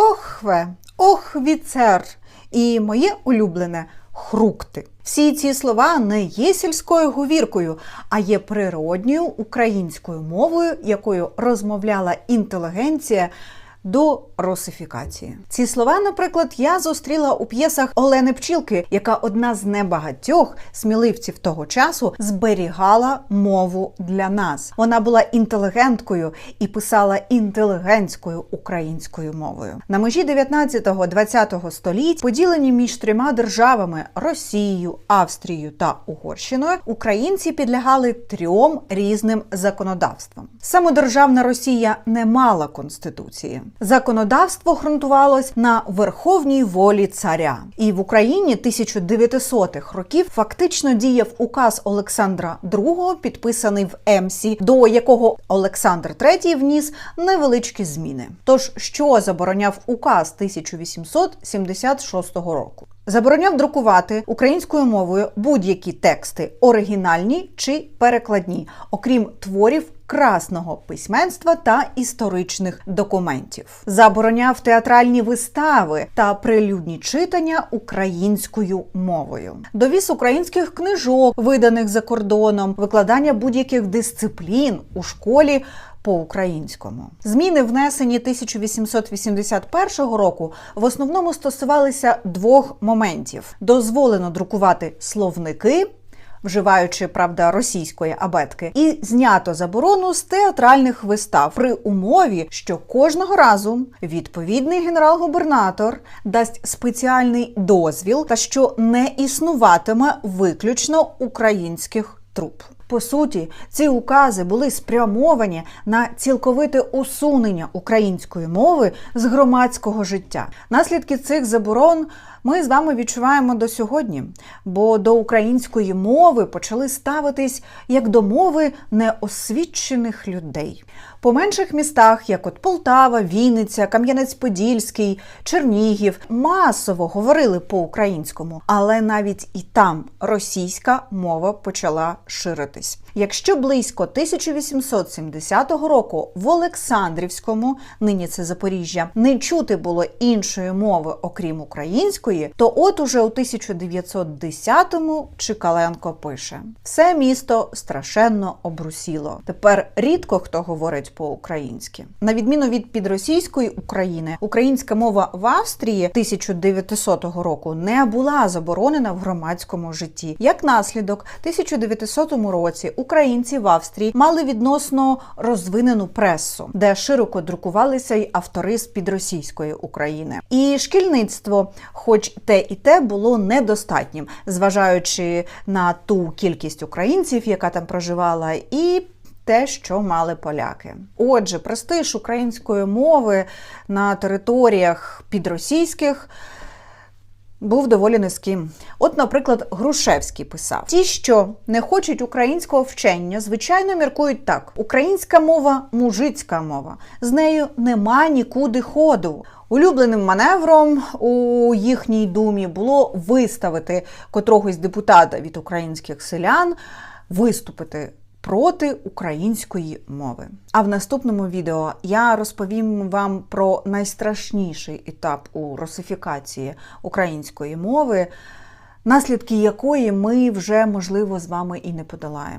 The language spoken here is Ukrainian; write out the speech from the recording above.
Кохве, ох, віцер і моє улюблене хрукти. Всі ці слова не є сільською говіркою, а є природньою українською мовою, якою розмовляла інтелігенція до русифікації. Ці слова, наприклад, я зустріла у п'єсах Олени Пчілки, яка одна з небагатьох сміливців того часу зберігала мову для нас. Вона була інтелігенткою і писала інтелігентською українською мовою. На межі 19-20 століть, поділені між трьома державами Росією, Австрією та Угорщиною, українці підлягали трьом різним законодавствам. Самодержавна Росія не мала конституції. Законодавство ґрунтувалось на верховній волі царя. І в Україні 1900-х років фактично діяв указ Олександра II, підписаний в Емсі, до якого Олександр III вніс невеличкі зміни. Тож, що забороняв указ 1876 року? Забороняв друкувати українською мовою будь-які тексти оригінальні чи перекладні, окрім творів красного письменства та історичних документів. Забороняв театральні вистави та прилюдні читання українською мовою. Довіз українських книжок, виданих за кордоном, викладання будь-яких дисциплін у школі по-українському. Зміни, внесені 1881 року, в основному стосувалися двох моментів: дозволено друкувати словники. Вживаючи правда російської абетки, і знято заборону з театральних вистав при умові, що кожного разу відповідний генерал-губернатор дасть спеціальний дозвіл, та що не існуватиме виключно українських труп. По суті, ці укази були спрямовані на цілковите усунення української мови з громадського життя. Наслідки цих заборон ми з вами відчуваємо до сьогодні, бо до української мови почали ставитись як до мови неосвічених людей. По менших містах, як от Полтава, Вінниця, Кам'янець-Подільський, Чернігів, масово говорили по-українському, але навіть і там російська мова почала ширитись. Якщо близько 1870 року в Олександрівському, нині це Запоріжжя, не чути було іншої мови, окрім української, то от уже у 1910-му Чикаленко пише: все місто страшенно обрусіло. Тепер рідко хто говорить по-українськи. На відміну від підросійської України, українська мова в Австрії 1900 року не була заборонена в громадському житті. Як наслідок, в 1900 році українці в Австрії мали відносно розвинену пресу, де широко друкувалися й автори з підросійської України. І шкільництво, хоч те і те було недостатнім, зважаючи на ту кількість українців, яка там проживала, і те, що мали поляки. Отже, престиж української мови на територіях підросійських був доволі низьким. От, наприклад, Грушевський писав: ті, що не хочуть українського вчення, звичайно міркують так: українська мова мужицька мова, з нею нема нікуди ходу. Улюбленим маневром у їхній думі було виставити котрогось депутата від українських селян, виступити проти української мови. А в наступному відео я розповім вам про найстрашніший етап у русифікації української мови, наслідки якої ми вже можливо з вами і не подолаємо.